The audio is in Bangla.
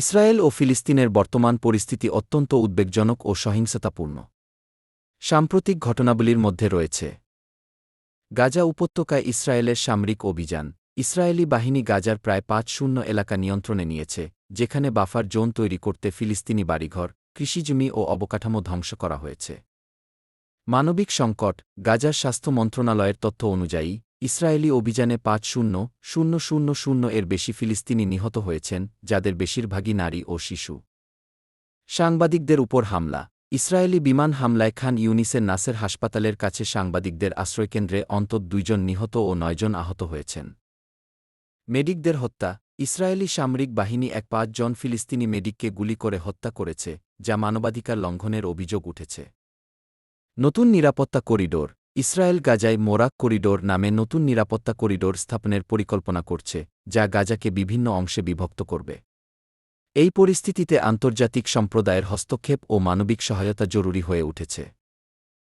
ইসরায়েল ও ফিলিস্তিনের বর্তমান পরিস্থিতি অত্যন্ত উদ্বেগজনক ও সহিংসতাপূর্ণ। সাম্প্রতিক ঘটনাবলীর মধ্যে রয়েছে। গাজা উপত্যকায় ইসরায়েলের সামরিক অভিযান। ইসরায়েলি বাহিনী গাজার প্রায় পাঁচ শূন্য এলাকা নিয়ন্ত্রণে নিয়েছে, যেখানে বাফার জোন তৈরি করতে ফিলিস্তিনি বাড়িঘর, কৃষিজমি ও অবকাঠামো ধ্বংস করা হয়েছে। মানবিক সংকট, গাজার স্বাস্থ্য মন্ত্রণালয়ের তথ্য অনুযায়ী ইসরায়েলি অভিযানে পাঁচ শূন্য শূন্য শূন্য শূন্য এর বেশি ফিলিস্তিনি নিহত হয়েছেন, যাদের বেশিরভাগই নারী ও শিশু। সাংবাদিকদের উপর হামলা। ইসরায়েলি বিমান হামলায় খান ইউনিসের নাসের হাসপাতালের কাছে সাংবাদিকদের আশ্রয়কেন্দ্রে অন্তত দুইজন নিহত ও নয়জন আহত হয়েছেন। মেডিকদের হত্যা। ইসরায়েলি সামরিক বাহিনী এক পাঁচজন ফিলিস্তিনি মেডিককে গুলি করে হত্যা করেছে, যা মানবাধিকার লঙ্ঘনের অভিযোগ উঠেছে। নতুন নিরাপত্তা করিডোর। ইসরায়েল গাজায় মোরাক করিডোর নামে নতুন নিরাপত্তা করিডোর স্থাপনের পরিকল্পনা করছে, যা গাজাকে বিভিন্ন অংশে বিভক্ত করবে। এই পরিস্থিতিতে আন্তর্জাতিক সম্প্রদায়ের হস্তক্ষেপ ও মানবিক সহায়তা জরুরি হয়ে উঠেছে।